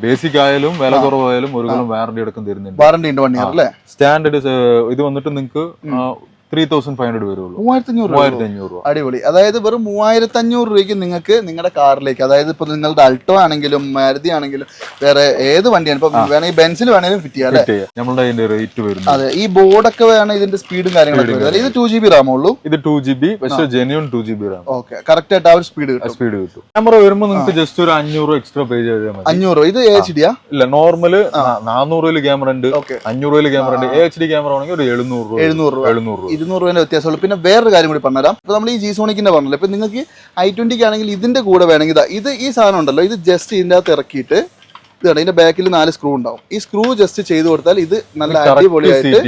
Basic ആയാലും വില കുറവായാലും ഒരു കൊല്ലം വാറണ്ടി അടക്കം തരുന്നുണ്ട് വാറണ്ടി ഉണ്ട് വൺ ഇയർ അല്ലേ? സ്റ്റാൻഡേർഡ് ഇത് വന്നിട്ട് നിങ്ങൾക്ക് ത്രീ തൗസൻഡ് ഫൈവ് ഹൺഡ്രഡ് വരുള്ളൂ. മൂവായിരത്തി അഞ്ഞൂറ് മൂവായിരത്തി അഞ്ഞൂറ് രൂപ. അടിപൊളി. അതായത് വെറും മൂവായിരത്തി അഞ്ഞൂറ് രൂപയ്ക്ക് നിങ്ങൾക്ക് നിങ്ങളുടെ കാറിലേക്ക് അതായത് ഇപ്പൊ നിങ്ങളുടെ അൾട്ടോ ആണെങ്കിലും മാരുതി ആണെങ്കിലും വേറെ ഏത് വണ്ടിയാണ് ഇപ്പൊ വേണമെങ്കിൽ ബെൻസിൽ വേണമെങ്കിലും ഫിറ്റ് ചെയ്യാം അല്ലേ? നമ്മളുടെ അതിന്റെ റേറ്റ് വരുന്നത് അതെ ഈ ബോർഡൊക്കെ വേണം ഇതിന്റെ സ്പീഡും കാര്യങ്ങളൊക്കെ വരുന്നത്? ഇത് ടു ജി ബി റാമേ ഉള്ളൂ? ഇത് ടു ജി ബി പക്ഷെ genuine two G B RAM okay correct ആയിട്ട് ആ ഒരു സ്പീഡ് കിട്ടും. സ്പീഡ് കിട്ടും. ക്യാമറ വരുമ്പോൾ നിങ്ങൾക്ക് ജസ്റ്റ് ഒരു അഞ്ഞൂറ് എക്സ്ട്രാ പേ ചെയ്താൽ മതി. അഞ്ഞൂറ് ഇത് എച്ച് ഡിയാ ഇല്ല നോർമൽ നാനൂറ് രൂപയിൽ ക്യാമറ ഉണ്ട്. അഞ്ഞൂറ് രൂപയിൽ ക്യാമറ ഉണ്ട്. എ എച്ച് ഡി ക്യാമറ ആണെങ്കിൽ ഒരു എഴുന്നൂറ് രൂപ. എഴുന്നൂറ് രൂപ. എഴുന്നൂറ് രൂപ. ഇരുന്നൂറ് രൂപേന്റെ വ്യത്യാസമുള്ളൂ. പിന്നെ വേറൊരു കാര്യം കൂടി പറഞ്ഞുതരാം. ഇപ്പൊ നമ്മൾ ഈ ജി സോണിക്കിന്റെ പറഞ്ഞല്ലോ. ഇപ്പം നിങ്ങൾക്ക് ഐ ട്വന്റിക്ക് ആണെങ്കിൽ ഇതിന്റെ കൂടെ വേണമെങ്കിൽ ഇതാ ഇത് ഈ സാധനം ഉണ്ടല്ലോ. ഇത് ജസ്റ്റ് ഇതിന്റെ അകത്ത് ഇറക്കിയിട്ട് ഇതാണ് ഇതിന്റെ ഇതിന്റെ ബാക്കിൽ നാല് സ്ക്രൂ ഉണ്ടാവും. ഈ സ്ക്രൂ ജസ്റ്റ് ചെയ്ത് കൊടുത്താൽ ഇത് നല്ല അടിപൊളിയായിട്ട്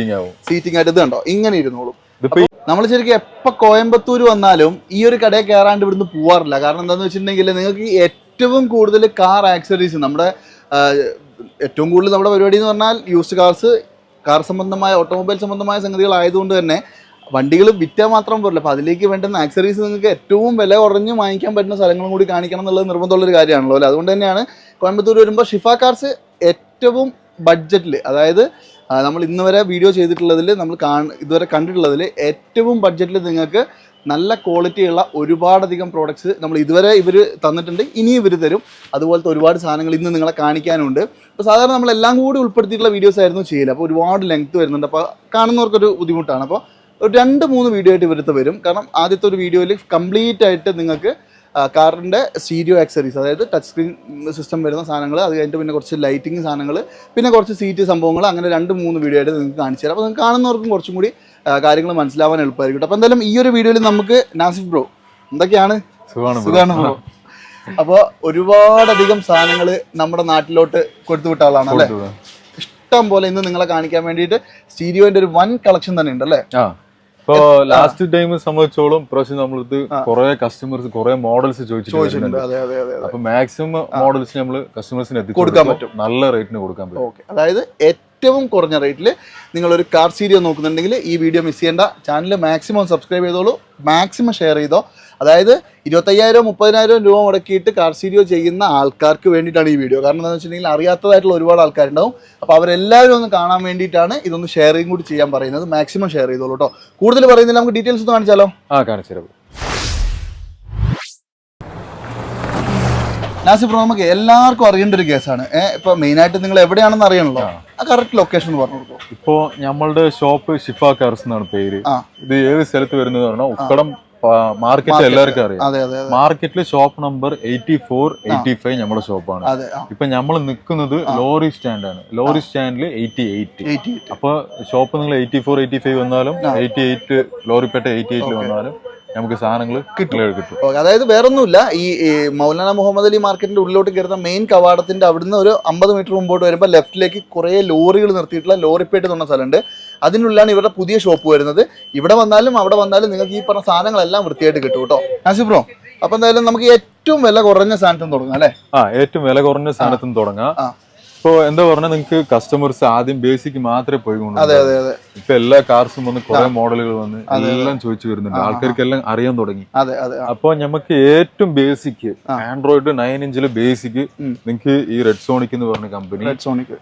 സീറ്റിംഗ് ആയിട്ട് ഇത് കണ്ടോ ഇങ്ങനെ ഇരുന്നോളും. നമ്മൾ ശരിക്കും എപ്പോൾ കോയമ്പത്തൂർ വന്നാലും ഈ ഒരു കടയിൽ കയറാണ്ട് ഇവിടുന്ന് പോവാറില്ല. കാരണം എന്താണെന്ന് വെച്ചിട്ടുണ്ടെങ്കിൽ നിങ്ങൾക്ക് ഏറ്റവും കൂടുതൽ കാർ ആക്സറീസ് നമ്മുടെ ഏറ്റവും കൂടുതൽ നമ്മുടെ പരിപാടി എന്ന് പറഞ്ഞാൽ യൂസ്ഡ് കാർസ് കാർ സംബന്ധമായ ഓട്ടോമൊബൈൽ സംബന്ധമായ സംഗതികൾ ആയതുകൊണ്ട് തന്നെ വണ്ടികൾ വിറ്റാൽ മാത്രം പോരല്ലോ. അപ്പോൾ അതിലേക്ക് വേണ്ടുന്ന ആക്സറീസ് നിങ്ങൾക്ക് ഏറ്റവും വില കുറഞ്ഞ് വാങ്ങിക്കാൻ പറ്റുന്ന സ്ഥലങ്ങളും കൂടി കാണിക്കണം എന്നുള്ളത് നിർബന്ധമുള്ളൊരു കാര്യമാണല്ലോ അല്ലേ? അതുകൊണ്ട് തന്നെയാണ് കോയമ്പത്തൂർ വരുമ്പോൾ ഷിഫ കാർസ് ഏറ്റവും ബഡ്ജറ്റിൽ അതായത് നമ്മൾ ഇന്ന് വരെ വീഡിയോ ചെയ്തിട്ടുള്ളതിൽ നമ്മൾ ഇതുവരെ കണ്ടിട്ടുള്ളതിൽ ഏറ്റവും ബഡ്ജറ്റിൽ നിങ്ങൾക്ക് നല്ല ക്വാളിറ്റിയുള്ള ഒരുപാടധികം പ്രോഡക്റ്റ്സ് നമ്മൾ ഇതുവരെ ഇവർ തന്നിട്ടുണ്ട്. ഇനി ഇവർ തരും. അതുപോലത്തെ ഒരുപാട് സാധനങ്ങൾ ഇന്ന് നിങ്ങളെ കാണിക്കാനുണ്ട്. അപ്പോൾ സാധാരണ നമ്മൾ എല്ലാം കൂടി ഉൾപ്പെടുത്തിയിട്ടുള്ള വീഡിയോസ് ആയിരുന്നു ചെയ്യില്ല അപ്പോൾ ഒരുപാട് ലെങ്ത് വരുന്നുണ്ട്. അപ്പോൾ കാണുന്നവർക്കൊരു ബുദ്ധിമുട്ടാണ്. അപ്പോൾ ഒരു രണ്ട് മൂന്ന് വീഡിയോ ആയിട്ട് ഇവരത്ത് വരും. കാരണം ആദ്യത്തെ ഒരു വീഡിയോയിൽ കംപ്ലീറ്റ് ആയിട്ട് നിങ്ങൾക്ക് കാറിന്റെ സ്റ്റീരിയോ ആക്സറീസ് അതായത് ടച്ച് സ്ക്രീൻ സിസ്റ്റം വരുന്ന സാധനങ്ങൾ അത് കഴിഞ്ഞിട്ട് പിന്നെ കുറച്ച് ലൈറ്റിംഗ് സാധനങ്ങൾ പിന്നെ കുറച്ച് സീറ്റ് സംഭവങ്ങൾ അങ്ങനെ രണ്ട് മൂന്ന് വീഡിയോ ആയിട്ട് നിങ്ങൾക്ക് കാണിച്ചു തരാം. അപ്പോൾ നിങ്ങൾക്ക് കാണുന്നവർക്കും കുറച്ചും കൂടി കാര്യങ്ങൾ മനസ്സിലാവാൻ എളുപ്പമായിരിക്കും അപ്പോൾ എന്തായാലും ഈ ഒരു വീഡിയോയിൽ നമുക്ക് നാസിഫ് ബ്രോ എന്തൊക്കെയാണ്? സുഖമാണ് ബ്രോ. അപ്പോൾ ഒരുപാടധികം സാധനങ്ങൾ നമ്മുടെ നാട്ടിലോട്ട് കൊടുത്തു വിട്ട ആളാണ് അല്ലേ? ഇഷ്ടം പോലെ ഇന്ന് നിങ്ങളെ കാണിക്കാൻ വേണ്ടിയിട്ട് സ്റ്റീരിയോന്റെ ഒരു വൺ കളക്ഷൻ തന്നെ ഉണ്ട് അല്ലേ ഇപ്പൊ ലാസ്റ്റ് ടൈം സംബന്ധിച്ചോളം ഇപ്രാവശ്യം നമ്മളിത് കുറെ കസ്റ്റമേഴ്സ് കുറെ മോഡൽസ് ചോദിച്ചിട്ടുണ്ട് അപ്പൊ മാക്സിമം മോഡൽസ് നമ്മൾ കസ്റ്റമേഴ്സിന് എത്തിച്ചു കൊടുക്കാൻ പറ്റും. നല്ല റേറ്റിന് കൊടുക്കാൻ പറ്റും. അതായത് ഏറ്റവും കുറഞ്ഞ റേറ്റിൽ നിങ്ങളൊരു കാർ സീരിയോ നോക്കുന്നുണ്ടെങ്കിൽ ഈ വീഡിയോ മിസ് ചെയ്യേണ്ട. ചാനൽ മാക്സിമം സബ്സ്ക്രൈബ് ചെയ്തോളൂ. മാക്സിമം ഷെയർ ചെയ്തോ. അതായത് ഇരുപത്തയ്യായിരം മുപ്പതിനായിരം രൂപ മുടക്കിയിട്ട് കാർ സ്റ്റീരിയോ ചെയ്യുന്ന ആൾക്കാർക്ക് വേണ്ടിയിട്ടാണ് ഈ വീഡിയോ കാരണം എന്താണെന്ന് വെച്ചിട്ടുണ്ടെങ്കിൽ അറിയാത്തതായിട്ടുള്ള ഒരുപാട് ആൾക്കാരുണ്ടാവും. അപ്പോൾ അവരെല്ലാവരും ഒന്ന് കാണാൻ വേണ്ടിയിട്ടാണ് ഇതൊന്ന് ഷെയറിങ് കൂടി ചെയ്യാൻ പറയുന്നത്. മാക്സിമം ഷെയർ ചെയ്തോളൂ കേട്ടോ കൂടുതൽ പറയുന്നില്ല നമുക്ക് ഡീറ്റെയിൽസ് ഒന്ന് കാണിച്ചാലോ? ആ കാണിച്ചു നാസിഫ് നമുക്ക് എല്ലാവർക്കും അറിയേണ്ട ഒരു കേസാണ് ഇപ്പൊ മെയിൻ ആയിട്ട് നിങ്ങൾ എവിടെയാണെന്ന് അറിയണല്ലോ? ആ. കറക്റ്റ് ലൊക്കേഷൻ പറഞ്ഞു കൊടുക്കും ഇപ്പോ നമ്മളുടെ ഷോപ്പ് ഷിഫ കാർസ് എന്നാണ് പേര്. ഇത് ഏത് സ്ഥലത്ത് വരുന്നത് പറഞ്ഞാൽ ഉക്കടം മാർക്കറ്റ് എല്ലാവർക്കും അറിയാം. മാർക്കറ്റിൽ shop number eighty four eighty five നമ്മുടെ ഷോപ്പാണ് ഇപ്പൊ നമ്മൾ നിൽക്കുന്നത് ലോറി സ്റ്റാൻഡാണ് ലോറി സ്റ്റാൻഡിൽ എയ്റ്റി എയ്റ്റ് അപ്പൊ ഷോപ്പ് നിങ്ങൾ എയ്റ്റി ഫോർ എയ്റ്റി ഫൈവ് വന്നാലും എയ്റ്റി എയ്റ്റ് ലോറിപ്പേട്ട എയ്റ്റി എയ്റ്റിൽ വന്നാലും നമുക്ക് സാധനങ്ങൾ കിട്ടും. കിട്ടും. അതായത് വേറൊന്നുമില്ല. ഈ മൗലാന മുഹമ്മദ് അലി മാർക്കറ്റിന്റെ ഉള്ളിലോട്ട് കയറുന്ന മെയിൻ കവാടത്തിന്റെ അവിടുന്ന് ഒരു അമ്പത് മീറ്റർ മുമ്പോട്ട് വരുമ്പോൾ ലെഫ്റ്റിലേക്ക് കുറെ ലോറികൾ നിർത്തിയിട്ടുള്ള ലോറിപ്പേട്ട് എന്ന് പറഞ്ഞ സ്ഥലമുണ്ട്. അതിനുള്ളിലാണ് ഇവരുടെ പുതിയ ഷോപ്പ് വരുന്നത്. ഇവിടെ വന്നാലും അവിടെ വന്നാലും നിങ്ങൾക്ക് ഈ പറഞ്ഞ സാധനങ്ങളെല്ലാം വൃത്തിയായിട്ട് കിട്ടും കേട്ടോ. ആസിബ്രോ ബ്രോ അപ്പൊ എന്തായാലും നമുക്ക് ഏറ്റവും വില കുറഞ്ഞ സാധനത്തിന് തുടങ്ങാം അല്ലേ? ആ ഏറ്റവും വില കുറഞ്ഞ സാധനത്തിന് തുടങ്ങാം. ഇപ്പൊ എന്താ പറഞ്ഞാൽ നിങ്ങൾക്ക് കസ്റ്റമേഴ്സ് ആദ്യം ബേസിക് മാത്രമേ പോയി ഇപ്പൊ എല്ലാ കാർസും വന്ന് കുറെ മോഡലുകൾ വന്ന് എല്ലാം ചോദിച്ചു വരുന്നുണ്ട്. ആൾക്കാർക്ക് എല്ലാം അറിയാൻ തുടങ്ങി. അപ്പൊ നമുക്ക് ഏറ്റവും ബേസിക് ആൻഡ്രോയിഡ് നയൻ ഇഞ്ചിൽ ബേസിക് നിങ്ങൾക്ക് ഈ റെഡ് സോണിക് എന്ന് പറഞ്ഞ കമ്പനി റെഡ് സോണിക്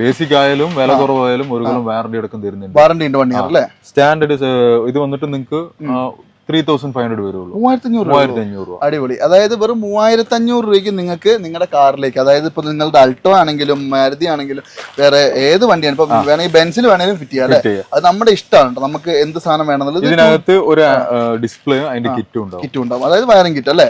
ബേസിക് ആയാലും വില കുറവായാലും ഒരു കൊല്ലം വാറണ്ടി അടക്കം തരുന്നുണ്ട്. വാറണ്ടി ഉണ്ട് വൺ ഇയർ അല്ലേ? സ്റ്റാൻഡേർഡ് ഇത് വന്നിട്ട് നിങ്ങൾക്ക് ത്രീ തൗസൻഡ് ഫൈവ് ഹൺഡ്രഡ് വരുള്ളൂ. മൂവായിരത്തി അഞ്ഞൂറ് മൂവായിരത്തി അഞ്ഞൂറ് രൂപ. അടിപൊളി. അതായത് വെറും മൂവായിരത്തി അഞ്ഞൂറ് രൂപയ്ക്ക് നിങ്ങൾക്ക് നിങ്ങളുടെ കാറിലേക്ക് അതായത് ഇപ്പൊ നിങ്ങളുടെ അൾട്ടോ ആണെങ്കിലും മാരുതി ആണെങ്കിലും വേറെ ഏത് വണ്ടിയാണ് ഇപ്പൊ വേണമെങ്കിൽ ബെൻസിൽ വേണമെങ്കിലും ഫിറ്റ് ചെയ്യാം അല്ലേ? അത് നമ്മുടെ ഇഷ്ടമാണ് നമുക്ക് എന്ത് സാധനം വേണമെന്നുള്ളത് ഇതിനകത്ത് ഒരു ഡിസ്പ്ലേ അതിന്റെ കിറ്റും ഉണ്ടാവും. കിറ്റും ഉണ്ടാവും. അതായത് വയറിംഗ് കിറ്റ് അല്ലേ?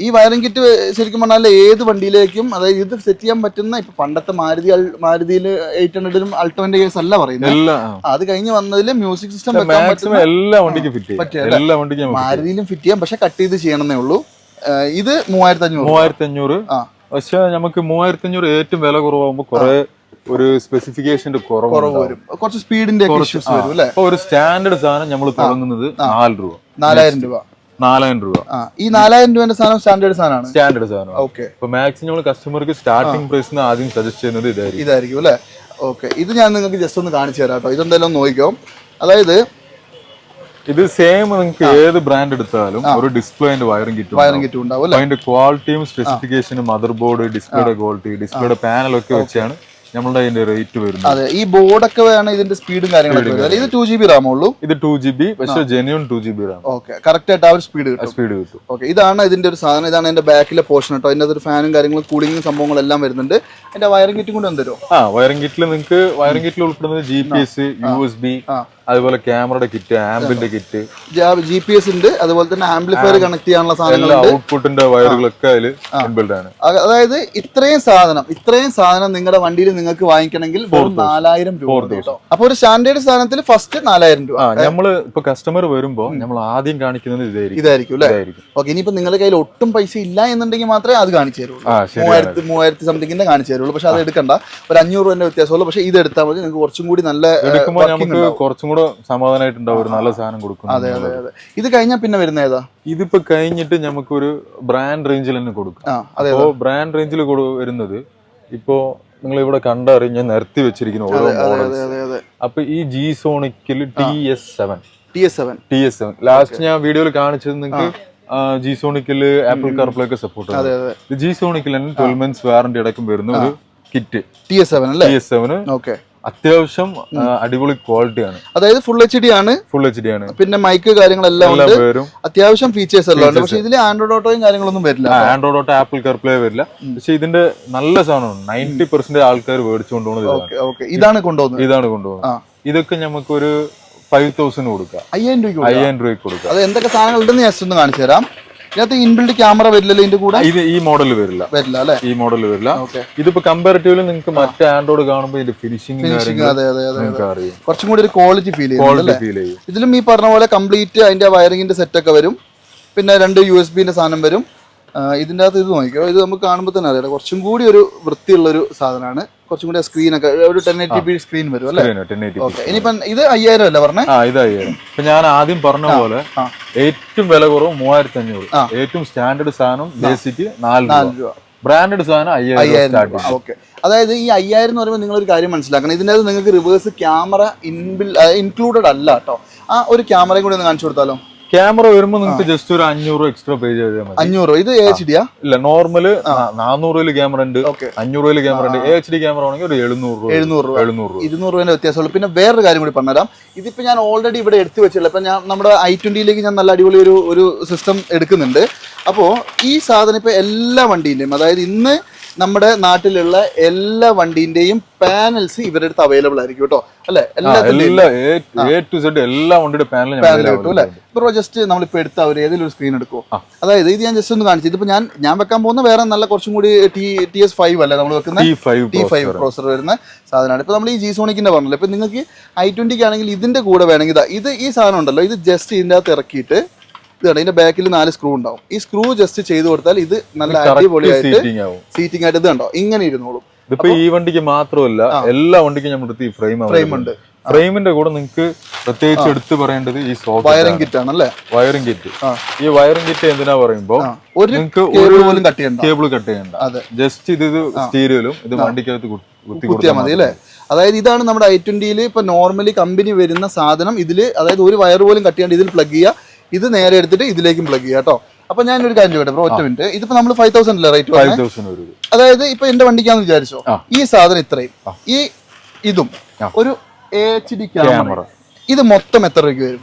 ഈ വയറിംഗ് കിറ്റ് ശരിക്കും പറഞ്ഞാൽ ഏത് വണ്ടിയിലേക്കും അതായത് ഇത് സെറ്റ് ചെയ്യാൻ പറ്റുന്ന ഇപ്പൊ പണ്ടത്തെ മാരുതി മാരുതിയിൽ എയ്റ്റ് ഹൺഡ്രഡിലും അൾട്ടോന്റെ കേസ് അല്ല പറയുന്നത് അത് കഴിഞ്ഞ് വന്നതിൽ മ്യൂസിക് സിസ്റ്റം എല്ലാ വണ്ടിക്കും ഫിറ്റ് ചെയ്യാം. മാരുതിയിലും ഫിറ്റ് ചെയ്യാം പക്ഷെ കട്ട് ചെയ്ത് ചെയ്യണമെന്നേ ഉള്ളൂ. ഇത് മൂവായിരത്തി അഞ്ഞൂറ് മൂവായിരത്തി അഞ്ഞൂറ് പക്ഷെ നമുക്ക് മൂവായിരത്തി അഞ്ഞൂറ് ഏറ്റവും വില കുറവാകുമ്പോ കുറെ ഒരു സ്പെസിഫിക്കേഷന്റെ കുറവ് വരും. കുറച്ച് സ്പീഡിന്റെ ഒരു സ്റ്റാൻഡേർഡ് സാധനം നമ്മൾ തുടങ്ങുന്നത് നാല് രൂപ. നാലായിരം രൂപ. നാലായിരം രൂപ. ഈ നാലായിരം രൂപന്റെ സാധനം സ്റ്റാൻഡേർഡ് സാധനമാണ്? സ്റ്റാൻഡേർഡ് സാധനം ഓക്കെ ഇപ്പൊ മാക്സിമം നമ്മൾ കസ്റ്റമർക്ക് സ്റ്റാർട്ടിംഗ് പ്രൈസിന് ആദ്യം സജസ്റ്റ് ചെയ്യുന്നത് ഇതായിരിക്കും. ഇതായിരിക്കും അല്ലേ? ഓക്കെ ഇത് ഞാൻ നിങ്ങൾക്ക് ജസ്റ്റ് ഒന്ന് കാണിച്ചു തരാം കേട്ടോ. ഇതെന്തായാലും ഒന്ന് നോക്കിക്കോ. അതായത് ഇത് സെയിം നിങ്ങൾക്ക് ഏത് ബ്രാൻഡ് എടുത്താലും ഒരു ഡിസ്പ്ലേന്റെ വയറിംഗ് കിറ്റും വയറിംഗ് കിറ്റും ഉണ്ടാവും. അതിന്റെ ക്വാളിറ്റിയും സ്പെസിഫിക്കേഷനും മദർ ബോർഡ് ഡിസ്പ്ലേയുടെ ക്വാളിറ്റി ഡിസ്പ്ലേയുടെ പാനലൊക്കെ വെച്ചാണ് നമ്മളുടെ അതിന്റെ റേറ്റ് വരുന്നത്. അതെ ഈ ബോർഡൊക്കെ വേണം ഇതിന്റെ സ്പീഡും കാര്യങ്ങളൊക്കെ വരുന്നത്? ഇത് ടു ജി ബി റാം ഉള്ളൂ? ഇത് ടു ജി ബി പക്ഷേ genuine two G B RAM okay correct ആയിട്ട് ആ ഒരു സ്പീഡ് കിട്ടും. സ്പീഡ് കിട്ടും. ഓക്കെ ഇതാണ് ഇതിന്റെ ഒരു സാധനം. ഇതാണ് എന്റെ ബാക്കിലെ പോർഷൻ കേട്ടോ അതിന്റെ ഒരു ഫാനും കാര്യങ്ങളും കൂളിംഗും സംഭവങ്ങളെല്ലാം വരുന്നുണ്ട്. അതിന്റെ വയറിംഗ് കിറ്റും കൊണ്ട് എന്തരോ ആ വയറിംഗ് കിറ്റിൽ നിങ്ങൾക്ക് വയറിംഗ് കിറ്റിൽ ഉൾപ്പെടുന്നത് G P S U S B. അതുപോലെ ക്യാമറയുടെ കിറ്റ് ആംബിന്റെ കിറ്റ് ജി പി എസ് ഉണ്ട്. അതുപോലെ തന്നെ ആംപ്ലിഫയർ കണക്ട് ചെയ്യാനുള്ള സാധനങ്ങൾ ഔട്ട്പുട്ടിന്റെ വയറുകളൊക്കെ അതിൽ ഇൻബിൽഡ് ആണ്. അതായത് ഇത്രയും സാധനം ഇത്രയും സാധനം നിങ്ങളുടെ വണ്ടിയിൽ നിങ്ങൾക്ക് വാങ്ങിക്കണമെങ്കിൽ വെറും നാലായിരം രൂപ കേട്ടോ. അപ്പൊ ഒരു സ്റ്റാൻഡേർഡ് സാധനത്തിൽ ഫസ്റ്റ് നാലായിരം രൂപ. നമ്മൾ ഇപ്പൊ കസ്റ്റമർ വരുമ്പോ നമ്മൾ ആദ്യം കാണിക്കുന്നത് ഇതായിരിക്കും. ഇതായിരിക്കും അല്ലേ? ഓക്കെ ഇനിയിപ്പോ നിങ്ങളുടെ കയ്യിൽ ഒട്ടും പൈസ ഇല്ല എന്നുണ്ടെങ്കിൽ മാത്രമേ അത് കാണിച്ചു തരുള്ളൂ. മൂവായിരത്തി മൂവായിരത്തി സംതിങ്ങിന്റെ കാണിച്ചു തരുള്ളൂ. പക്ഷെ അത് എടുക്കണ്ട. ഒരു അഞ്ഞൂറ് രൂപ വ്യത്യാസമുള്ളൂ പക്ഷെ ഇത് എടുത്താൽ മതി. നിങ്ങൾക്ക് കുറച്ചും കൂടി നല്ല. കുറച്ചും കൂടെ സമാധാനമായിട്ടുണ്ടാവും ഒരു നല്ല സാധനം കൊടുക്കും അതെ അതെ അതെ. ഇത് കഴിഞ്ഞാൽ പിന്നെ വരുന്ന ഏതാ? ഇതിപ്പോ കഴിഞ്ഞിട്ട് നമുക്കൊരു ബ്രാൻഡ് റേഞ്ചിൽ തന്നെ കൊടുക്കും. ആ അതെ അപ്പോ ബ്രാൻഡ് റേഞ്ചിൽ വരുന്നത് ഇപ്പോ നിങ്ങൾ ഇവിടെ കണ്ടറിഞ്ഞ് നിരത്തി വെച്ചിരിക്കുന്ന ഓരോ മോഡൽസ് അപ്പൊ ഈ G സോണിക്കിൽ T S seven T S seven T S seven last ഞാൻ വീഡിയോയിൽ കാണിച്ചത് നിങ്ങൾക്ക് ജി സോണിക്കിൽ ആപ്പിൾ കാർപ്ലേ ഒക്കെ സപ്പോർട്ട് ജി സോണിക്കിൽ തന്നെ ട്വൽവ് മന്ത്സ് വാറന്റി അടക്കം വരുന്ന ഒരു കിറ്റ് ടി എസ് സെവൻ അല്ലേ? ടി എസ് സെവന് ഓക്കെ അത്യാവശ്യം അടിപൊളി ക്വാളിറ്റി ആണ്. അതായത് ഫുൾ എച്ച് ഡി ആണ്. ഫുൾ എച്ച് ഡി ആണ്. പിന്നെ മൈക്ക് കാര്യങ്ങളെല്ലാം ഉണ്ട്. അത്യാവശ്യം ഫീച്ചേഴ്സ് എല്ലാം ഉണ്ട്. പക്ഷേ ഇതിൽ ആൻഡ്രോയിഡ് ഓട്ടോയും കാര്യങ്ങളൊന്നും വരില്ല. ആൻഡ്രോയിഡ് ഓട്ടോ ആപ്പിൾ കർപ്ലേ വരില്ല. പക്ഷേ ഇതിന്റെ നല്ല സാധനമാണ്. നയന്റി പെർസെന്റ് ആൾക്കാർ മേടിച്ചു കൊണ്ടുപോകുന്നത് ഇതാണ്. കൊണ്ടുപോകുന്നത്. ഇതാണ്. കൊണ്ടുപോകുന്നത്. ഇതൊക്കെ നമുക്കൊരു ഫൈവ് തൗസൻഡ് കൊടുക്കാം. അയ്യായിരം രൂപ. അയ്യായിരം രൂപ കൊടുക്കാം. അത് എന്തൊക്കെ സാധനങ്ങൾ ഉണ്ടെന്ന് ഞാൻ ഒന്ന് കാണിച്ചു തരാം. ഇതിനകത്ത് ഇൻബിൽഡ് ക്യാമറ വരില്ലല്ലോ ഇതിന്റെ കൂടെ? ഇത് ഈ മോഡൽ വരില്ല. വരില്ല അല്ലേ? ഈ മോഡൽ വരില്ല. ഇതിപ്പോ കമ്പാരിറ്റീവ്ലി നിങ്ങൾക്ക് മറ്റേ ആൻഡ്രോയിഡ് കാണുമ്പോൾ ഇതിന്റെ ഫിനിഷിംഗ് കുറച്ചും കൂടി ഒരു ക്വാളിറ്റി ഫീൽ ക്വാളിറ്റി ഫീൽ ചെയ്യും. ഇതിലും ഈ പറഞ്ഞ പോലെ കംപ്ലീറ്റ് അതിന്റെ വയറിംഗിന്റെ സെറ്റ് ഒക്കെ വരും. പിന്നെ രണ്ട് യു എസ് ബിന്റെ സാധനം വരും. ആ, ഇതിന്റെ അകത്ത് ഇത് നോക്കിയോ ഇത് നമുക്ക് കാണുമ്പോൾ തന്നെ അറിയാം കുറച്ചും കൂടി ഒരു വൃത്തിയുള്ള ഒരു സാധനമാണ്. കുറച്ചും കൂടി സ്ക്രീൻ ഒക്കെ ഒരു ടെൻ എയ്റ്റി ബി സ്ക്രീൻ വരും അല്ലേ? ഓക്കെ ഇനിയിപ്പം ഇത് അയ്യായിരം അല്ലേ പറഞ്ഞേ? ആ ഇതായിരുന്നു ഇപ്പൊ ഞാൻ ആദ്യം പറഞ്ഞ പോലെ ഏറ്റവും വില കുറവ് മൂവായിരത്തി അഞ്ഞൂറ് ഏറ്റവും സ്റ്റാൻഡേർഡ് സാധനം ബേസിക്ക് നാല് രൂപ. ബ്രാൻഡഡ് സാധനം അയ്യായിരം അയ്യായിരം ഓക്കെ അതായത് ഈ അയ്യായിരം എന്ന് പറയുമ്പോൾ നിങ്ങൾ ഒരു കാര്യം മനസ്സിലാക്കണം. ഇതിന്റെ അകത്ത് നിങ്ങൾക്ക് റിവേഴ്സ് ക്യാമറ ഇൻബിൽ ഇൻക്ലൂഡഡ് അല്ല കേട്ടോ. ആ ഒരു ക്യാമറയും കൂടി ഒന്ന് കാണിച്ചു കൊടുത്താലോ? ക്യാമറ വരുമ്പോൾ നിങ്ങൾക്ക് ജസ്റ്റ് ഒരു അഞ്ഞൂറ് എക്സ്ട്രാ പേ ചെയ്താൽ മതി. അഞ്ഞൂറ്. ഇത് എച്ച് ഡിയാ ഇല്ല നോർമൽ നാനൂറ് ക്യാമറ ഉണ്ട്. അഞ്ഞൂറ് രൂപയിൽ ക്യാമറ ഉണ്ട്. എ എച്ച് ഡി ക്യാമറ ആണെങ്കിൽ ഒരു എഴുന്നൂറ് രൂപ. എഴുന്നൂറ് രൂപ. എഴുന്നൂറ് രൂപ. ഇരുന്നൂറ് രൂപേന്റെ വ്യത്യാസമുള്ളൂ. പിന്നെ വേറൊരു കാര്യം കൂടി പറഞ്ഞുതരാം. ഇതിപ്പോ ഞാൻ ഓൾറെഡി ഇവിടെ എടുത്തു വെച്ചില്ല ഇപ്പൊ ഞാൻ നമ്മുടെ ഐ ട്വന്റിയിലേക്ക് ഞാൻ നല്ല അടിപൊളി ഒരു ഒരു സിസ്റ്റം എടുക്കുന്നുണ്ട്. അപ്പോൾ ഈ സാധനം ഇപ്പൊ എല്ലാ വണ്ടിയിലും അതായത് ഇന്ന് നമ്മുടെ നാട്ടിലുള്ള എല്ലാ വണ്ടിന്റെയും പാനൽസ് ഇവരുടെ അടുത്ത് അവൈലബിൾ ആയിരിക്കും കേട്ടോ. അല്ലെ? എല്ലാ വണ്ടിയുടെ പാനൽ കിട്ടും ബ്രോ ജസ്റ്റ് നമ്മളിപ്പോ എടുത്ത ഒരു ഏതെങ്കിലും ഒരു സ്ക്രീൻ എടുക്കുമോ അതായത് ഇത് ഞാൻ ജസ്റ്റ് ഒന്ന് കാണിച്ചു. ഇതിപ്പോ ഞാൻ ഞാൻ വെക്കാൻ പോകുന്ന വേറെ നല്ല കുറച്ചും കൂടി ടി ടി എസ് ഫൈവ് അല്ലേ നമ്മൾ വെക്കുന്ന? ടി ഫൈവ് പ്രോസർ വരുന്ന സാധനമാണ്. ഇപ്പൊ നമ്മൾ ഈ ജി സോണിക്കിന്റെ പറഞ്ഞല്ലോ? ഇപ്പൊ നിങ്ങൾക്ക് ഐ ട്വന്റിക്ക് ആണെങ്കിൽ ഇതിന്റെ കൂടെ വേണമെങ്കിൽ ഇത് ഈ സാധനം ഉണ്ടല്ലോ. ഇത് ജസ്റ്റ് ഇതിന്റെ അകത്ത് ഇറക്കിയിട്ട് ഇതാണ്. ഇതിന്റെ ബാക്കിൽ നാല് സ്ക്രൂ ഉണ്ടാവും. ഈ സ്ക്രൂ ജസ്റ്റ് ചെയ്ത് കൊടുത്താൽ ഇത് നല്ല അടിപൊളിയായിട്ട് സീറ്റിംഗ് ആയിട്ട് ഇത് കണ്ടോ? ഇങ്ങനെ ഇരുന്നോളും. ഇതിപ്പോ ഈ വണ്ടിക്ക് മാത്രമല്ല എല്ലാ വണ്ടിക്കും നമ്മുടെ ഫ്രെയിം ഫ്രെയിം ഉണ്ട്. ഫ്രെയിമിന്റെ കൂടെ നിങ്ങൾക്ക് പ്രത്യേകിച്ച് എടുത്തു പറയേണ്ടത് ഈ വയറിംഗ് കിറ്റ് ആണ്. അല്ലേ വയറിംഗ് കിറ്റ്. ഈ വയറിംഗ് കിറ്റ് എന്തിനാ പറയുമ്പോ നിങ്ങൾക്ക് കേബിൾ ഒരു പോലും കട്ട് ചെയ്യണ്ട. കേബിൾ കട്ട് ചെയ്യണ്ട. അതെ. ജസ്റ്റ് ഇത് സ്റ്റീരിയോയിലും ഇത് വണ്ടിക്കകത്ത് കുത്തി കുത്തിയാൽ മതി അല്ലേ? അതായത് ഇതാണ് നമ്മുടെ ഐ ട്വന്റിയിൽ ഇപ്പൊ നോർമലി കമ്പനി വരുന്ന സാധനം. ഇതിൽ അതായത് ഒരു വയർ പോലും കട്ട് ചെയ്യാണ്ട് ഇതിൽ പ്ലഗ് ചെയ്യുക. ഇത് നേരെ എടുത്തിട്ട് ഇതിലേക്കും പ്ലഗ് ചെയ്യാട്ടോ കേട്ടോ. അപ്പൊ ഞാൻ ഒരു കാര്യം ചോദിക്കട്ടെ ബ്രോ ഒറ്റ മിനിറ്റ് ഇതിപ്പോ നമ്മൾ ഫൈവ് തൗസൻഡ് അല്ലേ റേറ്റ് ഫൈവ് തൗസൻഡ് അതായത് ഇപ്പൊ എന്റെ വണ്ടിക്കാന്ന് വിചാരിച്ചോ. ഈ സാധനം ഇത്രയും. ഈ ഇതും ഒരു എച്ച് ഡി ക്യാമറ ഇത് മൊത്തം എത്ര രൂപയ്ക്ക് വരും?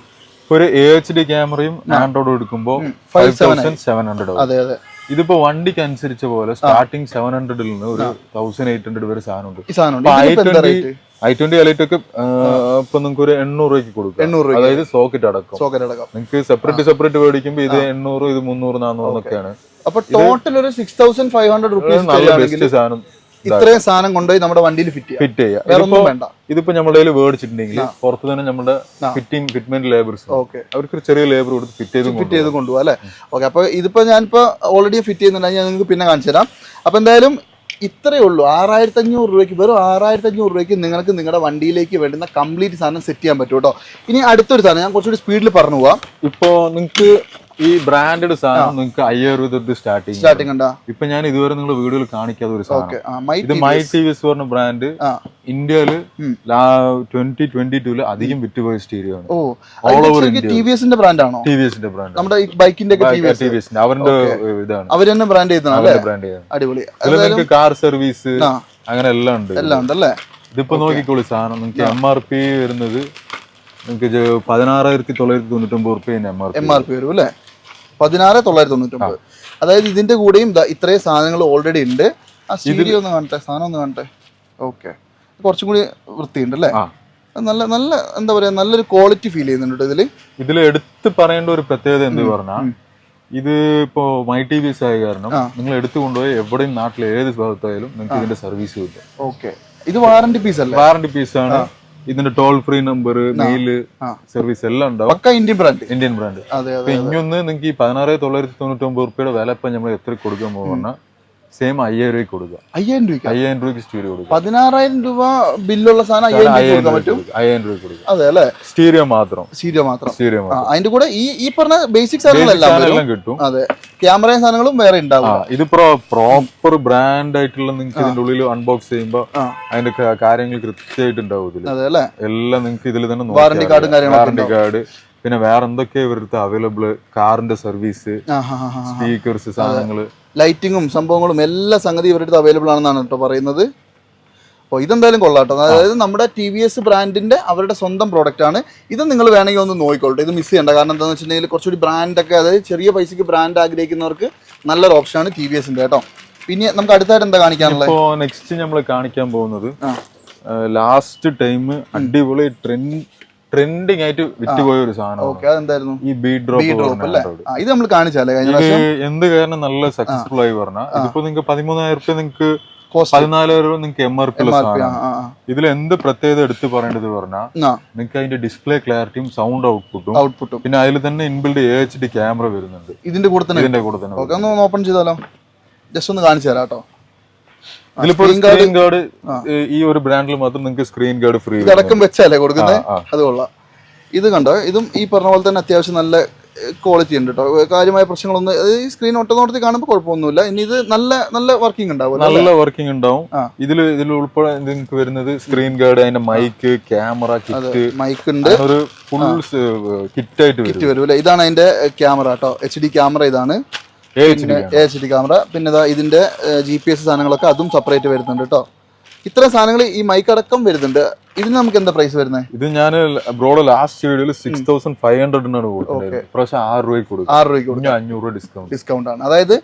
ഒരു എ എച്ച് ഡി ക്യാമറയും ആൻഡ്രോയിഡ് എടുക്കുമ്പോൾ ഫൈവ് തൗസൻഡ് സെവൻ ഹൺഡ്രഡ് അതെ അതെ. ഇതിപ്പോ വണ്ടിക്ക് അനുസരിച്ച പോലെ സ്റ്റാർട്ടിങ് സെവൻ ഹൺഡ്രഡിൽ നിന്ന് ഒരു തൗസൻഡ് എയ്റ്റ് ഹൺഡ്രഡ് വരെ സാധനമുണ്ട്. I twenty rate I twenty elite ഒക്കെ ഇപ്പൊ നിങ്ങൾക്ക് ഒരു എണ്ണൂറ് രൂപയ്ക്ക് കൊടുക്കും. എണ്ണൂറ് രൂപ അതായത് സോക്കറ്റ് അടക്കം. സോക്കറ്റ് അടക്കം. നിങ്ങൾക്ക് സെപ്പറേറ്റ് സെപ്പറേറ്റ് മേടിക്കുമ്പോൾ ഇത് എണ്ണൂറ് ഇത് മുന്നൂറ് നാനൂറ് എന്നൊക്കെയാണ്. അപ്പൊ ടോട്ടൽ ഒരു six thousand five hundred rupees നല്ല ബെസ്റ്റ് സാധനം ഇത്രയും സാധനം കൊണ്ടുപോയി നമ്മുടെ വണ്ടിയിൽ ഫിറ്റ് ഫിറ്റ് ചെയ്യാം. വേറെ ഇതിപ്പോ ഒന്നും വേണ്ട. ഇതിപ്പോ നമ്മുടെ കയ്യിൽ മേടിച്ചിട്ടുണ്ടെങ്കിൽ പുറത്ത് തന്നെ നമ്മുടെ ഫിറ്റിംഗ് ഫിറ്റ്മെന്റ് ലേബേഴ്സ് ഓക്കെ. അവർക്ക് ഒരു ചെറിയ ലേബർ കൊടുത്ത് ഫിറ്റ് ചെയ്ത് ഫിറ്റ് ചെയ്ത് കൊണ്ടുപോകാം. അല്ലേ? ഓക്കെ അപ്പൊ ഇതിപ്പോ ഞാനിപ്പോ ഓൾറെഡി ഫിറ്റ് ചെയ്യുന്നുണ്ടെങ്കിൽ ഞാൻ നിങ്ങൾക്ക് പിന്നെ കാണിച്ചു തരാം. അപ്പൊ എന്തായാലും ഇത്രയേ ഉള്ളൂ. ആറായിരത്തി അഞ്ഞൂറ് രൂപയ്ക്ക് വെറും ആറായിരത്തി അഞ്ഞൂറ് രൂപയ്ക്ക് നിങ്ങൾക്ക് നിങ്ങളുടെ വണ്ടിയിലേക്ക് വേണ്ടുന്ന കംപ്ലീറ്റ് സാധനം സെറ്റ് ചെയ്യാൻ പറ്റും കേട്ടോ. ഇനി അടുത്തൊരു സാധനം ഞാൻ കുറച്ചുകൂടി സ്പീഡിൽ പറഞ്ഞു പോവാം ഇപ്പോൾ നിങ്ങക്ക് ഈ ബ്രാൻഡഡ് സാധനം നിങ്ങൾക്ക് അയ്യായിരം രൂപ തൊട്ട് സ്റ്റാർട്ടിങ് സ്റ്റാർട്ടിംഗ് ഉണ്ടാ? ഇപ്പൊ ഞാൻ ഇതുവരെ നിങ്ങൾ വീഡിയോയിൽ കാണിക്കാത്ത ഒരു സാധനം. മൈ ഇത് മൈ ടി വി പറഞ്ഞ ബ്രാൻഡ് ഉം. ട്വന്റി ട്വന്റി ടൂൽ അധികം വിറ്റുപോയ സ്റ്റീരിയോ ആണ്. ഓ. All over India. T V എസിന്റെ ബ്രാൻഡ് ആണോ? ടി വി എസിന്റെ ബ്രാൻഡ് നമ്മുടെ ബൈക്കിന്റെ ടി വി എസിന്റെ അവരുടെ ഇതാണ്. അവർ തന്നെ ബ്രാൻഡ് ചെയ്തതാണ് ബ്രാൻഡ് അടിപൊളി. നിങ്ങൾക്ക് കാർ സർവീസ് അങ്ങനെ എല്ലാം ഉണ്ട് എല്ലാം ഉണ്ട് അല്ലേ ഇതിപ്പോ നോക്കിക്കോളൂ സാധനം. നിങ്ങൾക്ക് എം ആർ പി വരുന്നത് നിങ്ങൾക്ക് പതിനാറായിരത്തി തൊള്ളായിരത്തി തൊണ്ണൂറ്റൊമ്പത് റുപ്യ എം എം ആർ പി വരും അല്ലേ? പതിനാറ് തൊള്ളായിരത്തി തൊണ്ണൂറ്റൊമ്പത് അതായത് ഇതിന്റെ കൂടെയും ഇത്രയും സാധനങ്ങൾ ഓൾറെഡി ഉണ്ട്. ആ സ്റ്റീരിയോ ഒന്ന് കാണട്ടെ സാധനം ഒന്ന് കാണട്ടെ. ഓക്കെ കുറച്ചും കൂടി വൃത്തിയുണ്ട് അല്ലേ? നല്ല നല്ല എന്താ പറയാ നല്ലൊരു ക്വാളിറ്റി ഫീൽ ചെയ്യുന്നുണ്ട് ഇതിൽ ഇതിൽ എടുത്ത് പറയേണ്ട ഒരു പ്രത്യേകത എന്ത് പറഞ്ഞാൽ ഇത് ഇപ്പോ മൈ ടി വി ആയ കാരണം. നിങ്ങൾ എടുത്തു കൊണ്ടുപോയി എവിടെയും നാട്ടിൽ ഏത് ഭാഗത്തായാലും നിങ്ങൾക്ക് ഇതിന്റെ സർവീസ് കിട്ടും ഓക്കെ ഇത് വാറന്റി പീസ് അല്ലേ? വാറന്റി പീസ് ആണ്. ഇതിന്റെ toll free number mail service എല്ലാം ഉണ്ടാവും. പക്ക ഇന്ത്യൻ ബ്രാൻഡ് ഇന്ത്യൻ ബ്രാൻഡ് ഇനിയൊന്ന് നിങ്ങൾക്ക് ഈ പതിനാറ് തൊള്ളായിരത്തി തൊണ്ണൂറ്റി ഒമ്പത് റുപ്യയുടെ വില ഇപ്പൊ നമ്മൾ എത്ര കൊടുക്കാൻ പോകുന്ന സെയിം അയ്യായിരം രൂപയ്ക്ക് കൊടുക്കുക. അയ്യായിരം രൂപ അയ്യായിരം രൂപയ്ക്ക് സ്റ്റീരിയോ കൊടുക്കുക. പതിനാറായിരം രൂപ ബില്ലുള്ള സാധനം അയ്യായിരം രൂപ കൊടുക്കാൻ പറ്റും? കൊടുക്കുക. അയ്യായിരം രൂപ കൊടുക്കുക. അതെ അല്ലേ? സ്റ്റീരിയോ മാത്രം. സ്റ്റീരിയോ മാത്രം. സ്റ്റീരിയോ അതിന്റെ കൂടെ ഈ ഈ പറഞ്ഞ ബേസിക് സാധനങ്ങളെല്ലാം കിട്ടും. അതെ. ക്യാമറയും സാധനങ്ങളും വേറെ ഉണ്ടാവും ഇത് പ്രോപ്പർ ബ്രാൻഡ് ആയിട്ടുള്ള നിങ്ങൾക്ക് ഇതിന്റെ ഉള്ളിൽ അൺബോക്സ് ചെയ്യുമ്പോൾ ആ. അതിന്റെ കാര്യങ്ങൾ കൃത്യമായിട്ട് ഉണ്ടാവും ഇതിൽ അതെ അല്ലേ? എല്ലാം നിങ്ങൾക്ക് ഇതിൽ തന്നെ വാറന്റി കാര്യങ്ങളൊക്കെ വാറണ്ടി കാർഡ് പിന്നെ വേറെ എന്തൊക്കെയാ ഇവരുടെ അവൈലബിൾ കാറിന്റെ സർവീസ് സ്പീക്കേഴ്സ് സാധനങ്ങൾ. ലൈറ്റിങ്ങും സംഭവങ്ങളും എല്ലാ സംഗതി ഇവരുടെ അടുത്ത് അവൈലബിൾ ആണെന്നാണ് കേട്ടോ പറയുന്നത്. അപ്പോൾ ഇതെന്തായാലും കൊള്ളാട്ടോ കേട്ടോ. അതായത് നമ്മുടെ ടി വി എസ് ബ്രാൻഡിന്റെ അവരുടെ സ്വന്തം പ്രോഡക്റ്റ് ആണ്. ഇത് നിങ്ങൾ വേണമെങ്കിൽ ഒന്ന് നോക്കിക്കോളട്ടെ ഇത് മിസ് ചെയ്യണ്ട. കാരണം എന്താണെന്ന് വെച്ചിട്ടുണ്ടെങ്കിൽ കുറച്ചുകൂടി ബ്രാൻഡൊക്കെ അതായത് ചെറിയ പൈസയ്ക്ക് ബ്രാൻഡ് ആഗ്രഹിക്കുന്നവർക്ക് നല്ലൊരു ഓപ്ഷനാണ് ടി വി എസിന്റെ കേട്ടോ. പിന്നെ നമുക്ക് അടുത്തായിട്ട് എന്താ കാണിക്കാനുള്ളത്? ഇപ്പോൾ നെക്സ്റ്റ് നമ്മൾ കാണിക്കാൻ പോകുന്നത് ലാസ്റ്റ് ടൈം അടിപൊളി ട്രെൻഡ് ട്രെൻഡിങ് ആയിട്ട് വിറ്റുപോയ ഒരു സാധനം അതെന്തായിരുന്നു? ഈ ബീഡ് ബി ഡ്രോപ്പ് അല്ലേ? ഇത് നമ്മൾ കാണിച്ചാലേ കഴിഞ്ഞ എന്ത് കാരണം നല്ല സക്സസ്ഫുൾ ആയി പറഞ്ഞാൽ ഇതിപ്പോ നിങ്ങൾക്ക് പതിമൂന്നായിരം റുപ്യ നിങ്ങൾക്ക് പതിനാലായിരം രൂപ നിങ്ങൾക്ക് എം ആർ പി. ഇതിൽ എന്ത് പ്രത്യേകത എടുത്ത് പറയേണ്ടത് പറഞ്ഞാൽ നിങ്ങൾക്ക് അതിന്റെ ഡിസ്പ്ലേ ക്ലാരിറ്റിയും സൗണ്ട് ഔട്ട്പുട്ടും ഔട്ട്പുട്ടും പിന്നെ അതിൽ തന്നെ inbuilt A H D camera വരുന്നുണ്ട്. ഇതിന്റെ കൂടെ തന്നെ? ഇതിന്റെ കൂടെ തന്നെ ഓപ്പൺ ചെയ്താലോ? ജസ്റ്റ് ഒന്ന് കാണിച്ചു തരാം കേട്ടോ. സ്ക്രീൻ ഗാർഡ് ഈ ഒരു ബ്രാൻഡിൽ മാത്രം നിങ്ങൾക്ക് സ്ക്രീൻ ഗാർഡ് ഫ്രീ ഇതടക്കം വെച്ചല്ലേ കൊടുക്കുന്നത്. അത് കൊള്ളാം. ഇത് കണ്ടോ? ഇതും ഈ പറഞ്ഞ പോലെ തന്നെ അത്യാവശ്യം നല്ല ക്വാളിറ്റി ഉണ്ട് കേട്ടോ കാര്യമായ പ്രശ്നങ്ങളൊന്നും ഈ സ്ക്രീൻ ഒട്ടനോട്ടത്തിൽ കാണുമ്പോൾ കുഴപ്പമൊന്നുമില്ല. ഇനി ഇത് നല്ല നല്ല വർക്കിംഗ് ഉണ്ടാവും നല്ല വർക്കിംഗ് ഉണ്ടാവും. ഇതിൽ ഇതിൽ ഉൾപ്പെടെ നിങ്ങൾക്ക് വരുന്നത് സ്ക്രീൻ ഗാർഡ് അതിന്റെ മൈക്ക് ക്യാമറ കിറ്റ് മൈക്ക് ഉണ്ട്. ഒരു ഫുൾ കിറ്റ് ആയിട്ട് കിറ്റ് വരും. ഇതാണ് അതിന്റെ ക്യാമറ കേട്ടോ എച്ച് ഡി ക്യാമറ ഇതാണ്. A H D camera. പിന്നെ ഇതാ ഇതിന്റെ ജി പി എസ് സാധനങ്ങളൊക്കെ അതും സെപ്പറേറ്റ് വരുന്നുണ്ട് കേട്ടോ ഇത്ര സാധനങ്ങൾ ഈ മൈക്ക് അടക്കം വരുന്നുണ്ട്. ഇതിന് നമുക്ക് എന്താ പ്രൈസ് വരുന്നത് ഇത് ഞാൻ ബ്രോഡ് ലാസ്റ്റ് വീഡിയോയിൽ സിക്സ് തൗസൻഡ് ഫൈവ് ഹൺഡ്രഡിനാണ് കൊടുക്കുന്നത് ആറ് രൂപ കൊടുക്കും. ആറ് രൂപ കൊടുക്കും. അഞ്ഞൂറ് രൂപ ഡിസ്കൗണ്ട് ഡിസ്കൗണ്ട് ആണ്. അതായത്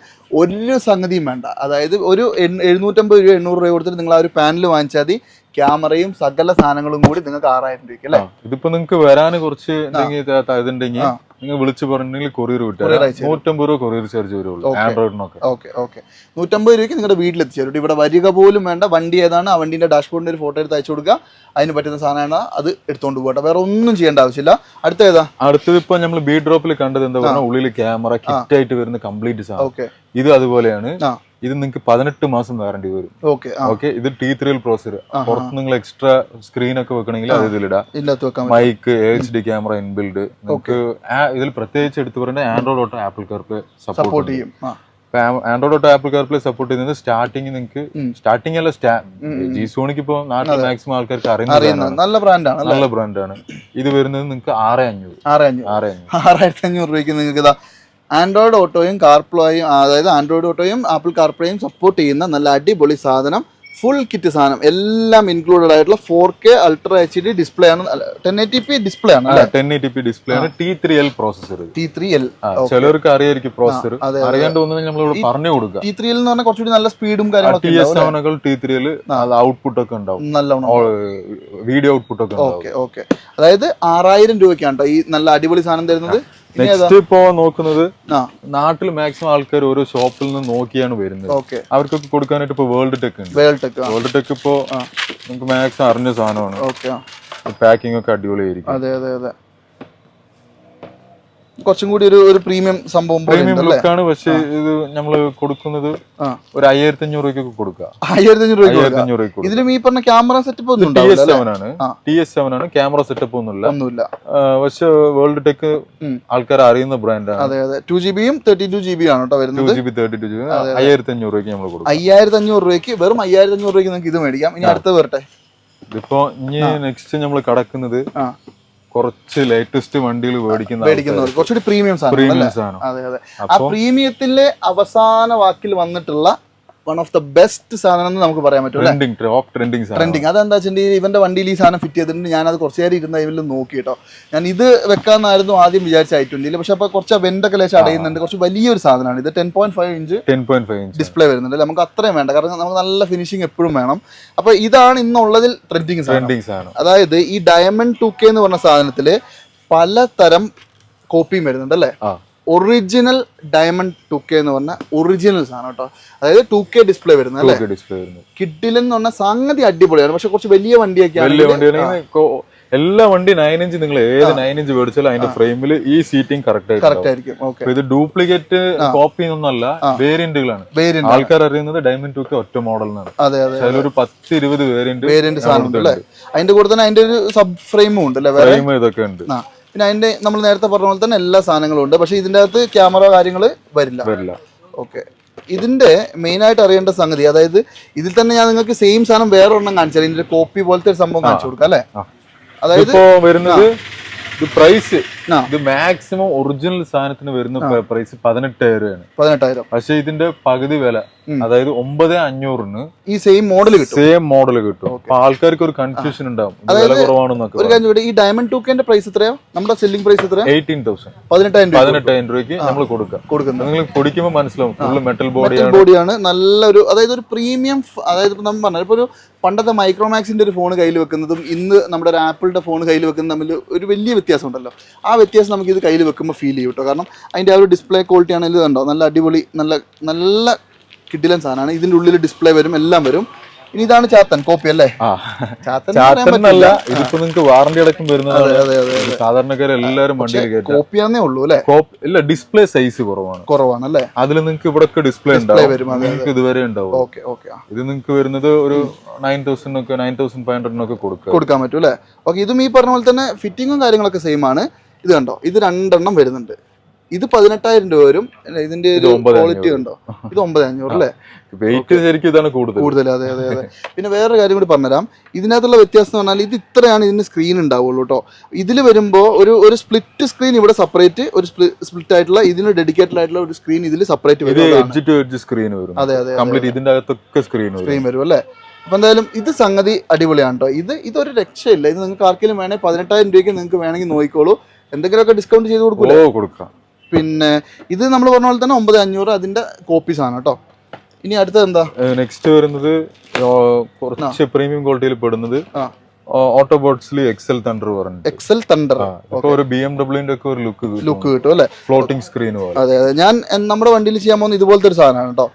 ഒരു സംഗതിയും വേണ്ട. അതായത് ഒരു എഴുന്നൂറ്റമ്പത് രൂപ എണ്ണൂറ് രൂപ കൊടുത്തിട്ട് നിങ്ങൾ ആ ഒരു പാനൽ വാങ്ങിച്ചാൽ മതി. ക്യാമറയും സകല സാധനങ്ങളും കൂടി നിങ്ങൾക്ക് ആറായിരം രൂപയ്ക്ക് അല്ലേ? ഇതിപ്പോ നിങ്ങൾക്ക് വരാൻ കുറച്ച് ഇതുണ്ടെങ്കിൽ. നിങ്ങൾ വിളിച്ചു പറഞ്ഞെങ്കിൽ കൊറിയർ വിട്ടു വിട്ടാൽ. നൂറ്റമ്പത് രൂപ കൊറിയർ ചാർജ് വരുള്ളൂ. ആൻഡ്രോയിഡ് ആൻഡ്രോയിഡിനൊക്കെ. ഓക്കെ ഓക്കെ നൂറ്റമ്പത് രൂപയ്ക്ക് നിങ്ങളുടെ വീട്ടിൽ എത്തിച്ചേരും ഇവിടെ വരിക പോലും വേണ്ട. വണ്ടി ഏതാണ്? ആ വണ്ടിന്റെ ഡാഷ്ബോർഡിന്റെ ഒരു ഫോട്ടോ എടുത്ത് അയച്ചു കൊടുക്കുക. അതിന് പറ്റുന്ന സാധനമാണ് അത് എടുത്തുകൊണ്ട് പോകട്ടെ വേറെ ഒന്നും ചെയ്യേണ്ട ആവശ്യമില്ല. അടുത്ത ഏതാ? അടുത്തത് ഇപ്പൊ നമ്മൾ ബി ഡ്രോപ്പിൽ കണ്ടത് എന്താ പറയുക ഉള്ളിൽ ക്യാമറ കിറ്റ് ആയിട്ട് വരുന്ന കംപ്ലീറ്റ് സാധനം. ഇത് അതുപോലെയാണ്. ഇത് നിങ്ങൾക്ക് പതിനെട്ട് മാസം വാറണ്ടി വരും. ഓക്കെ ഇത് ടി ത്രീൽ പ്രോസർ പുറത്ത് നിങ്ങൾ എക്സ്ട്രാ സ്ക്രീൻ ഒക്കെ വെക്കണമെങ്കിൽ അത് ഇതിലിടാം. Mic H D camera inbuilt നിങ്ങൾക്ക് ആ- ഇതിൽ പ്രത്യേകിച്ച് എടുത്തു പറയേണ്ടത് ആൻഡ്രോയിഡ് ഓട്ടോ ആപ്പിൾ കാർക്ക് സപ്പോർട്ട് ചെയ്യും Android Auto Apple CarPlay support ചെയ്യുന്നത് സ്റ്റാർട്ടിങ് നിങ്ങൾക്ക് സ്റ്റാർട്ടിംഗ് സ്റ്റാർട്ടിങ് അല്ല സ്റ്റാ ജി സോണിക്ക് ഇപ്പോൾ നാട്ടിൽ മാക്സിമം ആൾക്കാർക്ക് അറിയുന്ന നല്ല ബ്രാൻഡാണ് നല്ല ബ്രാൻഡാണ് ഇത് വരുന്നത് നിങ്ങൾക്ക് ആറ് അഞ്ഞൂറ്. ആറ് അഞ്ഞൂറ്. ആറ് അഞ്ഞൂറ്. ആറായിരത്തി അഞ്ഞൂറ് രൂപയ്ക്ക് നിങ്ങൾക്ക് ഇതാ ആൻഡ്രോയിഡ് ഓട്ടോയും കാർപ്ലോയും അതായത് ആൻഡ്രോയിഡ് ഓട്ടോയും ആപ്പിൾ കാർപ്ലോയും സപ്പോർട്ട് ചെയ്യുന്ന നല്ല അടിപൊളി സാധനം. ഫുൾ കിറ്റ് സാധനം. എല്ലാം ഇൻക്ലൂഡഡ് ആയിട്ടുള്ള four K ultra H D display ആണ്. ടെൻ എയ്റ്റി പി ഡിസ്പ്ലേ ആണ് ടെൻ എയ്റ്റി പി ഡിസ്പ്ലേ ആണ്. T three L processor T three L ചിലർക്ക് അറിയായിരിക്കും പ്രോസസർ അറിയാണ്ട് വന്നത് നമ്മൾ ഇവിടെ പറഞ്ഞു കൊടുക്കുക. ടി ത്രീ എൽ എന്ന് പറഞ്ഞാൽ കുറച്ചുകൂടി നല്ല സ്പീഡും ടി കാര്യങ്ങളൊക്കെ S T three L output ഒക്കെ ഉണ്ടാവും. നല്ല വീഡിയോ ഔട്ട്പുട്ട് ഒക്കെ ഓക്കെ ഓക്കെ അതായത് ആറായിരം രൂപയ്ക്കാണ് കേട്ടോ ഈ നല്ല അടിപൊളി സാധനം തരുന്നത്. നെക്സ്റ്റ് ഇപ്പോ നോക്കുന്നത് നാട്ടിൽ മാക്സിമം ആൾക്കാർ ഓരോ ഷോപ്പിൽ നിന്ന് നോക്കിയാണ് വരുന്നത്. അവർക്കൊക്കെ കൊടുക്കാനായിട്ട് ഇപ്പൊ വേൾഡ് ടെക് ഉണ്ട്. വേൾഡ് ടെക് വേൾഡ് ടെക് ഇപ്പോ നമുക്ക് മാക്സിമം അറിഞ്ഞ സാധനമാണ്. പാക്കിംഗ് ഒക്കെ അടിപൊളിയായിരിക്കും. അതെ അതെ അതെ. കുറച്ചും കൂടി ഒരു ഒരു പ്രീമിയം സംഭവം പ്രീമിയം ലുക്കാണ് പക്ഷെ ഇത് നമ്മൾ കൊടുക്കുന്നത് ഒരു അയ്യായിരത്തി അഞ്ഞൂറ് രൂപയ്ക്ക് കൊടുക്കുക. ആയിരത്തി അഞ്ഞൂറ് രൂപ അയ്യായിരത്തി അഞ്ഞൂറ് രൂപയ്ക്ക് ഇതിലും ഈ പറഞ്ഞ ക്യാമറ സെറ്റപ്പ് ഒന്നും ടി എസ് സെവൻ ആണ്. ടി എസ് സെവൻ ആണ്. ക്യാമറ സെറ്റപ്പ് ഒന്നുമില്ല. ഒന്നുമില്ല. പക്ഷേ വേൾഡ് ടെക് ആൾക്കാർ അറിയുന്ന ബ്രാൻഡാണ് അതെ അതെ. ടു ജി ബിയും തേർട്ടി ടു ജി ബി ആണ് കേട്ടോ ടു വരുന്നത് G B thirty two G B അയ്യായിരത്തി അഞ്ഞൂറ് രൂപയ്ക്ക് നമ്മൾ കൊടുക്കും. അയ്യായിരത്തി അഞ്ഞൂറ് രൂപയ്ക്ക് വെറും അയ്യായിരത്തി അഞ്ഞൂറ് രൂപയ്ക്ക് നിങ്ങൾക്ക് ഇത് മേടിക്കാം. ഇനി അടുത്ത വരട്ടെ. ഇതിപ്പോ ഇനി നെക്സ്റ്റ് നമ്മൾ കടക്കുന്നത് കുറച്ച് ലേറ്റസ്റ്റ് വണ്ടികൾ മേടിക്കുന്ന മേടിക്കുന്നവർ കുറച്ചുകൂടി പ്രീമിയം സാധനം പ്രീമിയം സാധനം. അതെ അതെ. ആ പ്രീമിയത്തിലെ അവസാന വാക്കിൽ വന്നിട്ടുള്ള വൺ ഓഫ് ദ ബെസ്റ്റ് സാധനം എന്ന് നമുക്ക് പറയാൻ പറ്റും ട്രെൻഡിങ് അതെന്താ വെച്ചിട്ടുണ്ടെങ്കിൽ ഇവന്റെ വണ്ടിയിൽ ഈ സാധനം ഫിറ്റ് ചെയ്തിട്ടുണ്ട്. ഞാൻ അത് കുറച്ച് നേരം ഇരുന്ന ഇവരിൽ നോക്കി കേട്ടോ. ഞാൻ ഇത് വെക്കാന്നായിരുന്നു ആദ്യം വിചാരിച്ച ഐ ട്വന്റിയിൽ പക്ഷെ അപ്പൊ കുറച്ച് വെന്റൊക്കെ ലേശം അടയുന്നുണ്ട്. കുറച്ച് വലിയൊരു സാധനമാണ്. ഇത് ten point five inch ten point five inch display വരുന്നുണ്ട് നമുക്ക് അത്രയും വേണ്ട. കാരണം നമുക്ക് നല്ല ഫിനിഷിംഗ് എപ്പോഴും വേണം. അപ്പൊ ഇതാണ് ഇന്നുള്ളതിൽ ട്രെൻഡിങ് സാധനം. ട്രെൻഡിങ് സാധനം. അതായത് ഈ ഡയമണ്ട് ടു കെ എന്ന് പറഞ്ഞ സാധനത്തിൽ പലതരം കോപ്പിയും വരുന്നുണ്ട് അല്ലേ? ഒറിജിനൽ ഡയമണ്ട് ടു കെ എന്ന് പറഞ്ഞ ഒറിജിനൽ സാധനം കേട്ടോ. അതായത് ടു കെ ഡിസ്പ്ലേ വരുന്നത് അല്ലേ? ഡിസ്പ്ലേ വരുന്നത്. കിഡിൽ എന്ന് പറഞ്ഞ സംഗതി അടിപൊളിയാണ്. പക്ഷെ കുറച്ച് വലിയ വണ്ടിയൊക്കെയാണ് എല്ലാ വണ്ടി നയൻ ഇഞ്ച് നിങ്ങൾ ഏത് നയൻ ഇഞ്ച് മേടിച്ചാലും അതിന്റെ ഫ്രെയിമിൽ ഈ സീറ്റിംഗ് കറക്റ്റ് ആയിട്ട് കറക്റ്റ് ആയിരിക്കും. ഇത് ഡ്യൂപ്ലിക്കേറ്റ് കോപ്പി ഒന്നല്ല വേരിയന്റുകളാണ് വേരിയന്റ് ആൾക്കാർ അറിയുന്നത് ഡയമണ്ട് ടു കെ ഒറ്റ മോഡൽ എന്നാണ് അതിലൊരു പത്ത് ഇരുപത് വേരിയന്റ് വേരിയന്റ് സാധനം അതിന്റെ കൂടെ തന്നെ അതിന്റെ ഒരു സബ് ഫ്രെയിമും ഉണ്ട് ഫ്രെയിം ഇതൊക്കെ ഉണ്ട്. പിന്നെ അതിന്റെ നമ്മൾ നേരത്തെ പറഞ്ഞ പോലെ തന്നെ എല്ലാ സാധനങ്ങളും ഉണ്ട്. പക്ഷെ ഇതിന്റെ അകത്ത് ക്യാമറ കാര്യങ്ങൾ വരില്ല. വരില്ല. ഓക്കെ. ഇതിന്റെ മെയിൻ ആയിട്ട് അറിയേണ്ട സംഗതി അതായത് ഇതിൽ തന്നെ ഞാൻ നിങ്ങൾക്ക് സെയിം സാധനം വേറെ ഒരെണ്ണം കാണിച്ചാൽ ഇതിന്റെ കോപ്പി പോലത്തെ ഒരു സംഭവം കാണിച്ചു കൊടുക്കാം അല്ലേ? അതായത് വരുന്നത് പ്രൈസ്. ഇത് മാക്സിമം ഒറിജിനൽ സാധനത്തിന് വരുന്ന പ്രൈസ് പതിനെട്ടായിരം രൂപയാണ്. പതിനെട്ടായിരം. പക്ഷെ ഇതിന്റെ പകുതി വില അതായത് ഒമ്പത് അഞ്ഞൂറിന് ഈ സെയിം മോഡൽ കിട്ടും. സെയിം മോഡൽ കിട്ടും. അപ്പൊ ആൾക്കാർക്ക് ഒരു കൺഫ്യൂഷൻ ഉണ്ടാവും. വില കുറവാണെന്നൊക്കെ ഒരു കാര്യം ഈ ഡയമണ്ട് ടൂക്കേന്റെ കെന്റെ പ്രൈസ് എത്രയാ? നമ്മുടെ selling price eighteen? Thousand thousand പതിനെട്ടായിരം രൂപ പതിനെട്ടായിരം രൂപയ്ക്ക് നമ്മൾ കൊടുക്കാം. കൊടുക്കുന്നത്. നിങ്ങൾ പൊടിക്കുമ്പോൾ മനസ്സിലാവും. ഫുള്ള് മെറ്റൽ ബോഡിയാണ് ബോഡിയാണ് നല്ലൊരു അതായത് ഒരു പ്രീമിയം അതായത് ഇപ്പൊ നമ്മൾ പറഞ്ഞു ഇപ്പൊ ഒരു പണ്ടത്തെ മൈക്രോമാക്സിന്റെ ഒരു ഫോൺ കയ്യിൽ വെക്കുന്നതും ഇന്ന് നമ്മുടെ ഒരു ആപ്പിളിന്റെ ഫോൺ കയ്യിൽ വെക്കുന്നതും തമ്മിൽ ഒരു വലിയ വ്യത്യാസം ഉണ്ടല്ലോ ആ വ്യത്യാസം നമുക്ക് ഇത് കയ്യിൽ വെക്കുമ്പോൾ ഫീൽ ചെയ്യും കേട്ടോ കാരണം അതിന്റെ ആ ഒരു ഡിസ്പ്ലേ ക്വാളിറ്റി ആണെങ്കിലും കണ്ടോ? നല്ല അടിപൊളി നല്ല നല്ല കിഡിലൻ സാധനമാണ്. ഇതിന്റെ ഉള്ളിൽ ഡിസ്പ്ലേ വരും എല്ലാം വരും. ഇനി ഇതാണ് ചാത്തൻ കോപ്പി അല്ലേ. ഇതിപ്പോ നിങ്ങൾക്ക് വാറണ്ടി അടക്കം സാധാരണക്കാർ എല്ലാവരും വണ്ടിയിൽ കയറ്റാം. കോപ്പിയാന്നേ ഉള്ളൂ അല്ലേ? ഇല്ല ഡിസ്പ്ലേ സൈസ് കുറവാണ്. കുറവാണ് അല്ലേ അതിൽ നിങ്ങൾക്ക് ഇവിടെ ഡിസ്പ്ലേ ഉണ്ടാവും. നിങ്ങൾക്ക് ഇതുവരെ ഉണ്ടാവും. ഓക്കെ ഓക്കെ ഇത് നിങ്ങൾക്ക് വരുന്നത് ഒരു നയൻ തൗസൻഡ് ഒക്കെ നയൻ തൗസൻഡ് ഫൈവ് ഹൺഡ്രഡിനൊക്കെ കൊടുക്കുക. കൊടുക്കാൻ പറ്റും അല്ലേ ഓക്കെ ഇതും ഈ പറഞ്ഞ പോലെ തന്നെ ഫിറ്റിങ്ങും കാര്യങ്ങളൊക്കെ സെയിം ആണ്. ഇത് കണ്ടോ? ഇത് രണ്ടെണ്ണം വരുന്നുണ്ട്. ഇത് പതിനെട്ടായിരം രൂപ വരും. ഇതിന്റെ ഒരു ക്വാളിറ്റി കണ്ടോ? ഇത് ഒമ്പത് അഞ്ഞൂറ് അല്ലേ? വെയിറ്റ് ശരിക്കും ഇതാണ് കൂടുതൽ. കൂടുതൽ അതെ അതെ അതെ. പിന്നെ വേറൊരു കാര്യം കൂടി പറഞ്ഞുതരാം. ഇതിനകത്തുള്ള വ്യത്യാസം എന്ന് പറഞ്ഞാൽ ഇത് ഇത്രയാണ് ഇതിന് സ്ക്രീൻ ഉണ്ടാവുള്ളൂ കേട്ടോ ഇതിൽ വരുമ്പോൾ ഒരു ഒരു സ്പ്ലിറ്റ് സ്ക്രീൻ ഇവിടെ സെപ്പറേറ്റ് ഒരു സ്പ്ലിറ്റ് ആയിട്ടുള്ള ഇതിന് ഡെഡിക്കേറ്റഡ് ആയിട്ടുള്ള ഒരു സ്ക്രീൻ ഇതിൽ സെപ്പറേറ്റ് വരും സ്ക്രീൻ വരും. അതെ അതെ കംപ്ലീറ്റ് ഇതിന്റെ അകത്തൊക്കെ സ്ക്രീൻ സ്ക്രീൻ വരും അല്ലേ? അപ്പൊ എന്തായാലും ഇത് സംഗതി അടിപൊളിയാണ് കേട്ടോ ഇത് ഇതൊരു രക്ഷയില്ല. ഇത് നിങ്ങൾക്ക് ആർക്കെങ്കിലും വേണേൽ പതിനെട്ടായിരം രൂപയ്ക്ക് നിങ്ങൾക്ക് വേണമെങ്കിൽ നോക്കിക്കോളൂ. എന്തെങ്കിലുമൊക്കെ ഡിസ്കൗണ്ട് ചെയ്ത് കൊടുക്കൂലേ? ഓ കൊടുക്കാം. പിന്നെ ഇത് നമ്മൾ പറഞ്ഞ പോലെ തന്നെ ഒമ്പത് അഞ്ഞൂറ് അതിന്റെ കോപ്പീസ് ആണ് കേട്ടോ ഇനി അടുത്തത് എന്താ? നെക്സ്റ്റ് വരുന്നത് കുറച്ച് പ്രീമിയം ക്വാളിറ്റിയിൽ പെടുന്നത് ഓട്ടോബോട്ട്സിൽ എക്സൽ തണ്ടർ പറഞ്ഞു എക്സൽ തണ്ടർ ഒരു ബി എം ഡബ്ല്യൂന്റെ ഒക്കെ ഒരു ലുക്ക് ലുക്ക് കിട്ടും അല്ലെ? ഫ്ലോട്ടിംഗ് സ്ക്രീൻ അതെ അതെ. ഞാൻ നമ്മുടെ വണ്ടിയിൽ ചെയ്യാൻ പോകുന്ന ഇതുപോലത്തെ ഒരു സാധനമാണ് കേട്ടോ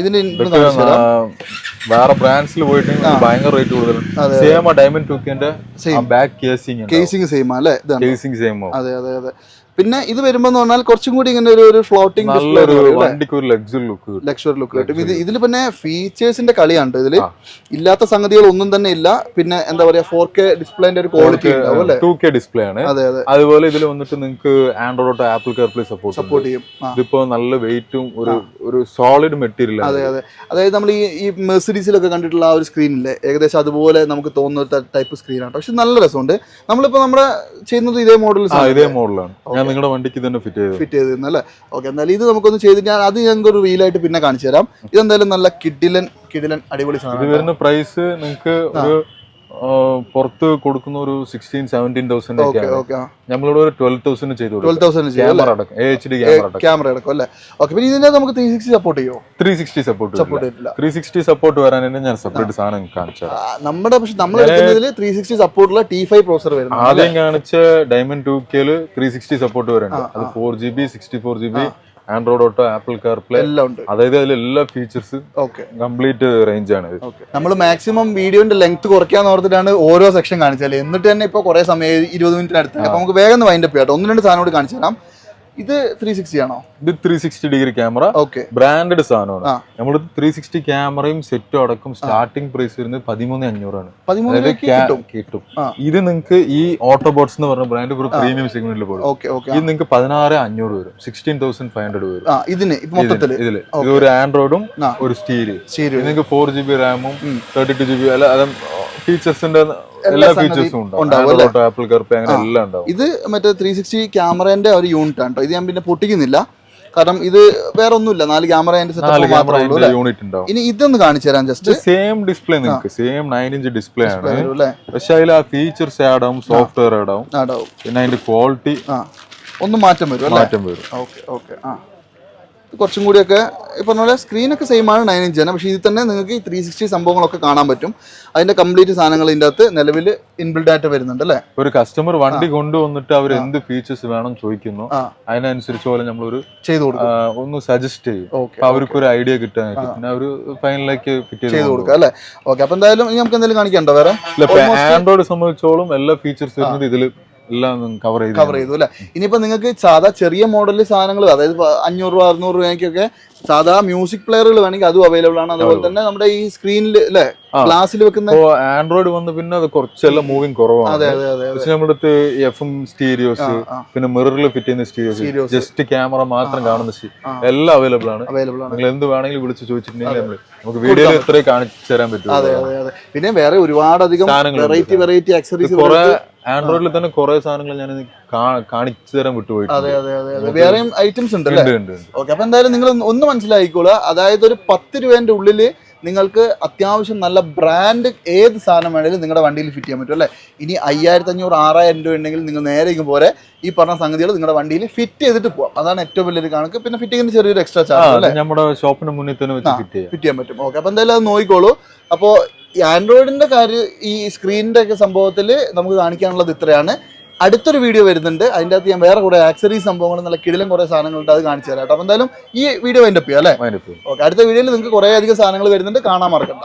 ഇതിന് വേറെ ബ്രാൻഡ്സിൽ പോയിട്ട് ഭയങ്കര റേറ്റ് കൂടുതലാണ് സെയിം ആ ഡയമണ്ട് ടൂക്കിന്റെ ബാക്ക് കേസിംഗ് കേസിംഗ് സെയിം അല്ലേ? കേസിംഗ് സെയിം അതെ അതെ അതെ. പിന്നെ ഇത് വരുമ്പോന്ന് പറഞ്ഞാൽ കുറച്ചും കൂടി ഇങ്ങനെ ഒരു ഒരു ഫ്ലോട്ടിംഗ് ലക്ഷറി ലുക്ക് കിട്ടും. ഇത് ഇതിൽ പിന്നെ ഫീച്ചേഴ്സിന്റെ കളിയാണ് ഇതിൽ ഇല്ലാത്ത സംഗതികൾ ഒന്നും തന്നെ ഇല്ല. പിന്നെ എന്താ പറയാ ഫോർ കെ ഡിസ്പ്ലേന്റെ ഒരു ക്വാളിറ്റി ടു കെ ഡിസ്പ്ലേ ആണ്. അതെ അതെ. അതുപോലെ ഇതിൽ വന്നിട്ട് നിങ്ങൾക്ക് Android Apple CarPlay support support ചെയ്യും. ഇതിപ്പോ നല്ല വെയിറ്റും ഒരു ഒരു സോളിഡ് മെറ്റീരിയൽ അതെ അതെ. അതായത് നമ്മൾ ഈ ഈ മെഴ്സിഡീസിലൊക്കെ കണ്ടിട്ടുള്ള ആ ഒരു സ്ക്രീൻ ഇല്ലേ? ഏകദേശം അതുപോലെ നമുക്ക് തോന്നുന്ന ഒരു ടൈപ്പ് സ്ക്രീനാണ് പക്ഷെ നല്ല രസമുണ്ട്. നമ്മളിപ്പോ നമ്മുടെ ചെയ്യുന്നത് ഇതേ മോഡൽ ഇതേ മോഡലാണ് ഞാൻ നിങ്ങളുടെ വണ്ടിക്ക് തന്നെ ഫിറ്റ് ചെയ്തത് ഫിറ്റ് ചെയ്ത് അല്ലേ? ഓക്കെ എന്തായാലും ഇത് നമുക്കൊന്ന് ചെയ്തിട്ട് ഞാൻ അത് ഞങ്ങൾക്ക് ഒരു റീലായിട്ട് പിന്നെ കാണിച്ചു തരാം ഇതെന്തായാലും നല്ല കിഡിലൻ കിഡിലൻ അടിപൊളി ഇത് സാധനം വരുന്ന പ്രൈസ് നിങ്ങൾക്ക് ഒരു പുറത്ത് കൊടുക്കുന്ന ഒരു സിക്സ്റ്റീൻ സെവന്റീൻ തൗസൻഡ് ഒക്കെയാണ്. ഓക്കെ നമ്മളിവിടെ ഒരു ട്വൽവ് തൗസൻഡ് ചെയ്തു ട്വൽവ് തൗസൻഡ് ചെയ്യും ക്യാമറ അടക്കം A H D camera camera അല്ലേ? ഓക്കെ പിന്നെ ഇതിന്റെ നമുക്ക് ത്രീ സിക്സ്റ്റി സപ്പോർട്ട് ചെയ്യുമോ three sixty support support three sixty support വരാൻ തന്നെ ഞാൻ സെപ്പറേറ്റ് സാധനം കാണിച്ചു ആ, നമ്മുടെ പക്ഷെ നമ്മൾ എടുക്കുന്നതിൽ ത്രീ സിക്സ്റ്റി സപ്പോർട്ടുള്ള ടി ഫൈവ് പ്രോസർ വരുന്നത് ആദ്യം കാണിച്ച ഡയമണ്ട് ടു കെയിൽ ത്രീ സിക്സ്റ്റി സപ്പോർട്ട് വരുന്നുണ്ട് അത് four G B sixty four G B Android auto Apple CarPlay എല്ലാം ഉണ്ട്. അതായത് അതിൽ എല്ലാ ഫീച്ചേഴ്സ് ഓക്കെ കംപ്ലീറ്റ് റേഞ്ച് ആണ്. നമ്മൾ മാക്സിമം വീഡിയോന്റെ ലെങ്ത് കുറയ്ക്കാന്ന് ഓർത്തിട്ടാണ് ഓരോ സെക്ഷൻ കാണിച്ചാൽ എന്നിട്ട് തന്നെ ഇപ്പോൾ കുറെ സമയം ഇരുപത് മിനിറ്റിന് അടുത്ത്. അപ്പോൾ നമുക്ക് വേഗം വൈൻഡപ്പ് ചെയ്യാം ഒന്ന് രണ്ട് സാധനം കൂടി കാണിച്ചു തരാം. ഇത് ത്രീ സിക്സ്റ്റി ആണോ? ഇത് three sixty degree camera okay branded സാധനമാണ്. നമ്മൾ ത്രീ സിക്സ്റ്റി ക്യാമറയും സെറ്റും അടക്കം സ്റ്റാർട്ടിംഗ് പ്രൈസ് വരുന്നത് പതിമൂന്ന് അഞ്ഞൂറാണ്. കിട്ടും. ഇത് നിങ്ങൾക്ക് ഈ ഓട്ടോബോട്ട്സ് എന്ന് പറഞ്ഞ ബ്രാൻഡ് ഒരു പ്രീമിയം സെഗ്മെന്റിൽ പോകും ഓക്കെ ഓക്കെ ഇത് നിങ്ങൾക്ക് പതിനാറ് അഞ്ഞൂറ് വരും. സിക്സ്റ്റീൻ തൗസൻഡ് ഫൈവ് ഹൺഡ്രഡ് വരും. ഇതിന് ഇതിൽ ഇതിൽ. ഇത് ഒരു ആൻഡ്രോയിഡും ഒരു ഇത് നിങ്ങൾക്ക് ഫോർ ജി ബി റാമും തേർട്ടി ടു ജി ബി അല്ല അത് ഫീച്ചേഴ്സിന്റെ എല്ലാ ഫീച്ചേഴ്സും ഉണ്ടാവും. ആപ്പിൾ കർപ്പേ അങ്ങനെ എല്ലാം ഉണ്ടാവും. ഇത് മറ്റേ ത്രീ സിക്സ്റ്റി ക്യാമറേന്റെ ഒരു യൂണിറ്റ് ആണ് ഇത് ഞാൻ പിന്നെ പൊട്ടിക്കുന്നില്ല. കാരണം ഇത് വേറെ ഒന്നുമില്ല നാല് ക്യാമറ അതിന്റെ യൂണിറ്റ് ഉണ്ടാവും. ഇനി ഇതൊന്ന് കാണിച്ചു തരാം ജസ്റ്റ് സെയിം ഡിസ്പ്ലേ നിങ്ങൾക്ക്. സെയിം നയൻ ഇഞ്ച് ഡിസ്പ്ലേ ആണ്. പക്ഷെ അതിൽ ആ ഫീച്ചേഴ്സ് ആഡ് ആവും സോഫ്റ്റ്വെയർ ആഡ് ആവും. പിന്നെ അതിന്റെ ക്വാളിറ്റി ഒന്ന് മാറ്റം വരും മാറ്റം വരും. ഓക്കെ ഓക്കെ ആ. കുറച്ചും കൂടിയൊക്കെ ഈ പറഞ്ഞ പോലെ സ്ക്രീനൊക്കെ സെയിം ആണ് നയൻ ഇഞ്ച് തന്നെ. പക്ഷേ ഇതിൽ തന്നെ നിങ്ങൾക്ക് ഈ ത്രീ സിക്സ്റ്റി സംഭവങ്ങളൊക്കെ കാണാൻ പറ്റും. അതിന്റെ കംപ്ലീറ്റ് സാധനങ്ങൾ ഇതിന്റെ അകത്ത് നിലവിൽ ഇൻബിൽഡ് ആയിട്ട് വരുന്നുണ്ട് അല്ലേ? ഒരു കസ്റ്റമർ വണ്ടി കൊണ്ടുവന്നിട്ട് അവർ എന്ത് ഫീച്ചേഴ്സ് വേണം ചോദിക്കുന്നു അതിനനുസരിച്ച് പോലെ നമ്മളൊരു ചെയ്തു കൊടുക്കും. ആ, ഒന്ന് സജസ്റ്റ് ചെയ്യും. അവർക്ക് ഒരു ഐഡിയ കിട്ടാനായിട്ട് പിന്നെ അവർ ഫൈനലിലേക്ക് ഫിറ്റ് ചെയ്ത് ചെയ്തു കൊടുക്കുക അല്ലേ? ഓക്കെ അപ്പൊ എന്തായാലും നമുക്ക് എന്തെങ്കിലും കാണിക്കണ്ടോ വേറെ? ആൻഡ്രോയിഡ് സംബന്ധിച്ചോളം എല്ലാ ഫീച്ചേഴ്സ് വരുന്നത് ഇതിൽ എല്ലാം കവർ ചെയ്തു കവർ ചെയ്തു അല്ലേ? ഇനിയിപ്പോ നിങ്ങൾക്ക് സാധാ ചെറിയ മോഡലിൽ സാധനങ്ങൾ അതായത് അഞ്ഞൂറ് രൂപ അറുന്നൂറ് രൂപയ്ക്കൊക്കെ സാധാ മ്യൂസിക് പ്ലെയറുകൾ വേണമെങ്കിൽ അതും അവൈലബിൾ ആണ്. അതുപോലെ തന്നെ നമ്മുടെ ഈ സ്ക്രീനിൽ അല്ലെ? ക്ലാസ്സിൽ ഗ്ലാസ്സിൽ വെക്കുന്ന ആൻഡ്രോയിഡ് വന്ന് പിന്നെ അത് കുറച്ചെല്ലാം മൂവിങ് കുറവാണ്. പക്ഷെ നമ്മുടെ അടുത്ത് എഫ് എം സ്റ്റീരിയോസ് പിന്നെ മിററിൽ ഫിറ്റ് ചെയ്യുന്ന സ്റ്റീരിയോസ് ജസ്റ്റ് ക്യാമറ മാത്രം കാണുന്ന എല്ലാം അവൈലബിൾ ആണ്. അവൈലബിൾ ആണ്. നിങ്ങൾ എന്ത് വേണമെങ്കിലും വിളിച്ച് ചോദിച്ചിട്ടുണ്ടെങ്കിൽ നമുക്ക് വീഡിയോയിൽ ഇത്രയും കാണിച്ചു തരാൻ പറ്റും പിന്നെ വേറെ ഒരുപാട് അധികം വെറൈറ്റി വെറൈറ്റി ആക്സറീസ് ആൻഡ്രോയിഡിൽ തന്നെ കുറെ സാധനങ്ങൾ ഞാൻ കാണിച്ചു തരാൻ വിട്ടുപോയിട്ടുണ്ട്. വേറെയും ഐറ്റംസ് ഉണ്ട്. ഓക്കെ അപ്പൊ എന്തായാലും നിങ്ങൾ ഒന്ന് മനസ്സിലായിക്കോളൂ അതായത് ഒരു പത്ത് രൂപേന്റെ ഉള്ളിൽ നിങ്ങൾക്ക് അത്യാവശ്യം നല്ല ബ്രാൻഡ് ഏത് സാധനം വേണമെങ്കിലും നിങ്ങളുടെ വണ്ടിയിൽ ഫിറ്റ് ചെയ്യാൻ പറ്റും അല്ലേ? ഇനി അയ്യായിരത്തി അഞ്ഞൂറ് ആറായിരം രൂപ ഉണ്ടെങ്കിൽ നിങ്ങൾ നേരെ ഇങ്ങ് പോരെ. ഈ പറഞ്ഞ സംഗതികൾ നിങ്ങളുടെ വണ്ടിയിൽ ഫിറ്റ് ചെയ്തിട്ട് പോകാം അതാണ് ഏറ്റവും വലിയൊരു കണക്ക്. പിന്നെ ഫിറ്റിങ്ങിന് ചെറിയൊരു എക്സ്ട്രാ ചാർജ് അല്ലേ? നമ്മുടെ ഷോപ്പിന്റെ മുന്നിൽ തന്നെ ഫിറ്റ് ചെയ്യാം. ഫിറ്റ് ചെയ്യാൻ പറ്റും. ഓക്കെ അപ്പൊ എന്തായാലും അത് നോക്കിക്കോളൂ. അപ്പോൾ ഈ ആൻഡ്രോയിഡിന്റെ കാര്യം ഈ സ്ക്രീനിന്റെ ഒക്കെ സംഭവത്തിൽ നമുക്ക് കാണിക്കാനുള്ളത് ഇത്രയാണ്. അടുത്തൊരു വീഡിയോ വരുന്നുണ്ട്. അതിന്റെ അകത്ത് ഞാൻ വേറെ കുറെ ആക്സറീസ് സംഭവങ്ങൾ നല്ല കിടിലും കുറെ സാധനങ്ങളുണ്ട് അത് കാണിച്ചു തരാം കേട്ടോ. അപ്പോൾ എന്തായാലും ഈ വീഡിയോ അതിന്റെ ചെയ്യാം അല്ലേ? ഓക്കെ അടുത്ത വീഡിയോയിൽ നിങ്ങൾക്ക് കുറേ അധികം സാധനങ്ങൾ വരുന്നുണ്ട്. കാണാൻ മറക്കണ്ട.